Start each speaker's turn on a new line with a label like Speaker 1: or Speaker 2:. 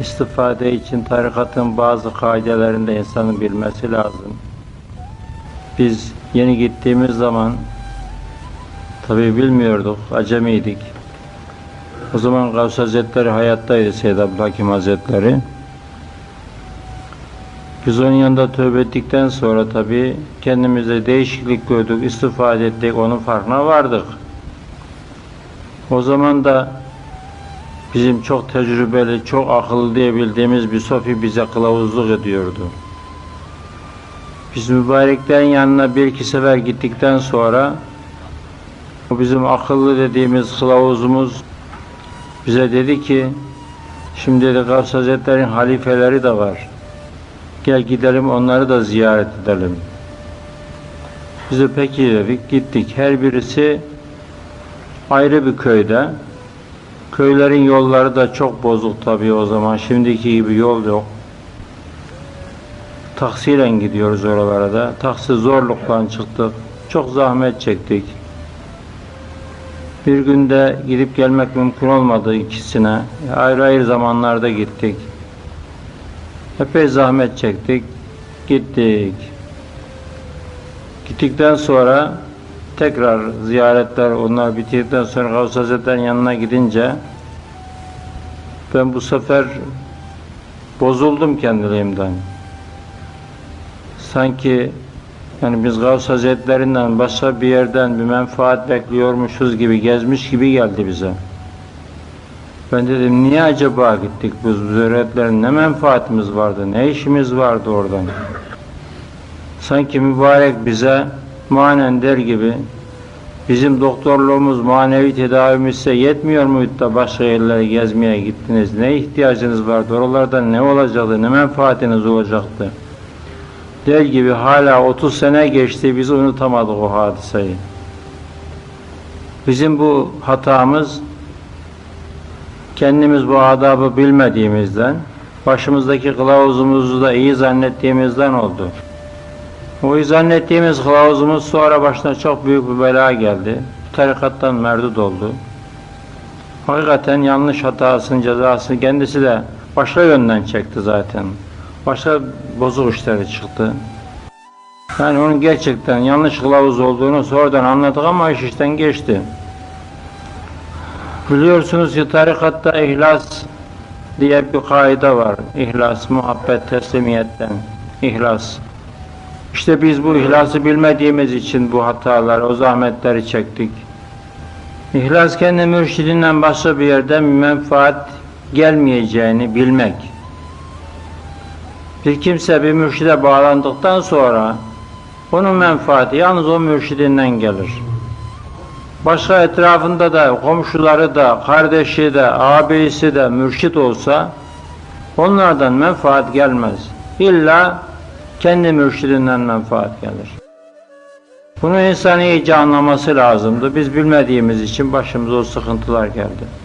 Speaker 1: istifade için tarikatın bazı kaidelerinde insanın bilmesi lazım. Biz yeni gittiğimiz zaman tabi bilmiyorduk, acemiydik. O zaman Gavs Hazretleri hayattaydı Seyyid Abdülhakim Hazretleri. Biz onun yanında tövbe ettikten sonra tabi kendimize değişiklik gördük, istifade ettik, onun farkına vardık. O zaman da bizim çok tecrübeli, çok akıllı diye bildiğimiz bir Sofi bize kılavuzluk ediyordu. Biz mübareklerin yanına bir iki sefer gittikten sonra o bizim akıllı dediğimiz kılavuzumuz bize dedi ki şimdi dedi Gavs Hazretleri'nin halifeleri de var. Gel gidelim onları da ziyaret edelim. Biz de peki dedik gittik. Her birisi ayrı bir köyde. Köylerin yolları da çok bozuk tabii o zaman. Şimdiki gibi yol yok. Taksiyle gidiyoruz oralara da. Taksi zorlukla çıktık. Çok zahmet çektik. Bir günde gidip gelmek mümkün olmadı ikisine. Ayrı ayrı zamanlarda gittik. Epey zahmet çektik. Gittik. Gittikten sonra tekrar ziyaretler onlar bitirdikten sonra Gavs Hazretleri'nin yanına gidince ben bu sefer bozuldum kendiliğimden. Sanki yani biz Gavs Hazretlerinden başka bir yerden bir menfaat bekliyormuşuz gibi gezmiş gibi geldi bize. Ben dedim niye acaba gittik bu zürriyetlerin ne menfaatimiz vardı, ne işimiz vardı oradan. Sanki mübarek bize manen der gibi bizim doktorluğumuz, manevi tedavimizse yetmiyor muydu da başka yerlere gezmeye gittiniz? Ne ihtiyacınız vardı? Oralarda ne olacaktı? Ne menfaatiniz olacaktı? Der gibi hala 30 sene geçti biz unutamadık o hadiseyi. Bizim bu hatamız kendimiz bu adabı bilmediğimizden başımızdaki kılavuzumuzu da iyi zannettiğimizden oldu. O zannettiğimiz kılavuzumuz sonra başına çok büyük bir bela geldi. Tarikattan merdut oldu. Hakikaten yanlış hatasının cezasını kendisi de başka yönden çekti zaten. Başka bozuk işleri çıktı. Yani onun gerçekten yanlış kılavuz olduğunu sonradan anladık ama iş işten geçti. Biliyorsunuz ki tarikatta ihlas diye bir kaide var. İhlas, muhabbet, teslimiyetten. ihlas. İşte biz bu ihlası bilmediğimiz için bu hatalar, o zahmetleri çektik. İhlas kendi mürşidinden başka bir yerden menfaat gelmeyeceğini bilmek. Bir kimse bir mürşide bağlandıktan sonra onun menfaati yalnız o mürşidinden gelir. Başka etrafında da komşuları da, kardeşi de, ağabeyisi de mürşit olsa onlardan menfaat gelmez. İlla kendi mürşidinden menfaat gelir. Bunu insan iyice anlaması lazımdı. Biz bilmediğimiz için başımıza o sıkıntılar geldi.